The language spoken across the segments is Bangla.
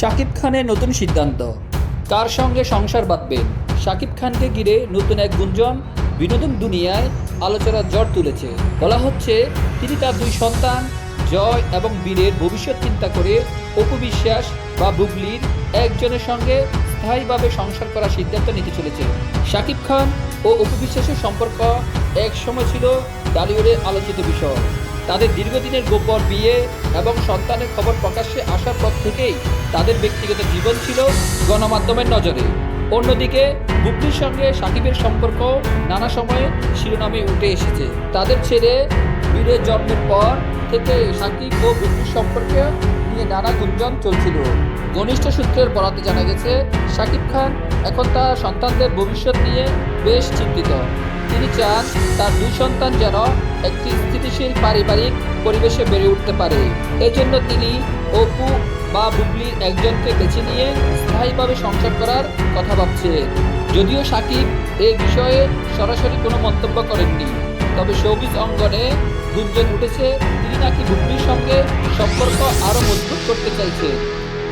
শাকিব খানের নতুন সিদ্ধান্ত। কার সঙ্গে সংসার বাঁধবেন? শাকিব খানকে ঘিরে নতুন এক গুঞ্জন বিনোদন দুনিয়ায় আলোচনার জ্বর তুলেছে। বলা হচ্ছে, তিনি তার দুই সন্তান, জয় এবং বীরের ভবিষ্যৎ চিন্তা করে অপু বিশ্বাস বা বুবলির একজনের সঙ্গে স্থায়ীভাবে সংসার করার সিদ্ধান্ত নিতে চলেছে শাকিব খান ও অপু বিশ্বাসের সম্পর্ক এক সময় ছিল টালিউডের আলোচিত বিষয়। তাদের দীর্ঘদিনের গোপর বিয়ে এবং সন্তানের খবর প্রকাশ্যে আসার পর থেকেই তাদের ব্যক্তিগত জীবন ছিল গণমাধ্যমের নজরে। অন্যদিকে বুবলির সঙ্গে সাকিবের সম্পর্ক নানা সময়ে শিরোনামে উঠে এসেছে। তাদের ছেড়ে বীরের জন্মের পর থেকে সাকিব ও বুবলির সম্পর্কে নানা গুঞ্জন চলছিল। ঘনিষ্ঠ সূত্রের বরাতে জানা গেছে, শাকিব খান এখন তার সন্তানদের ভবিষ্যৎ নিয়ে বেশ চিন্তিত। তিনি চান তার দুই সন্তান যেন একটি স্থিতিশীল পারিবারিক পরিবেশে বেড়ে উঠতে পারে। এজন্য তিনি অপু বা বুবলির একজনকে বেছে নিয়ে স্থায়ীভাবে সংসার করার কথা ভাবছেন। যদিও সাকিব এ বিষয়ে সরাসরি কোনো মন্তব্য করেননি। তবে শৌবিজ অঙ্গনে গুঞ্জন উঠেছে। তিনি নাকি বুবলির সঙ্গে সম্পর্ক আরও মজবুত করতে চাইছে।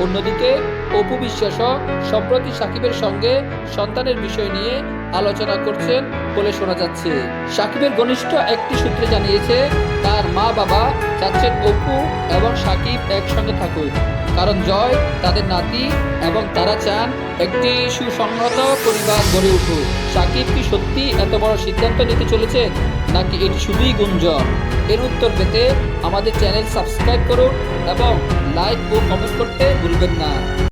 অন্যদিকে, অপু বিশ্বাসও সম্প্রতি সাকিবের সঙ্গে সন্তানের বিষয় নিয়ে আলোচনা করছেন বলে শোনা যাচ্ছে। সাকিবের ঘনিষ্ঠ একটি সূত্রে জানিয়েছে, তার মা বাবা চাচ্ছেন অপু এবং সাকিব একসঙ্গে থাকুক। কারণ জয় তাদের নাতি এবং তারা চান একটি সুসংহত পরিবার গড়ে উঠুক। সাকিব কি সত্যি এত বড় সিদ্ধান্ত নিতে চলেছে, নাকি এটি শুধুই গুঞ্জন? এর উত্তর পেতে আমাদের চ্যানেল সাবস্ক্রাইব করুন এবং লাইক ও কমেন্ট করতে ভুলবেন না।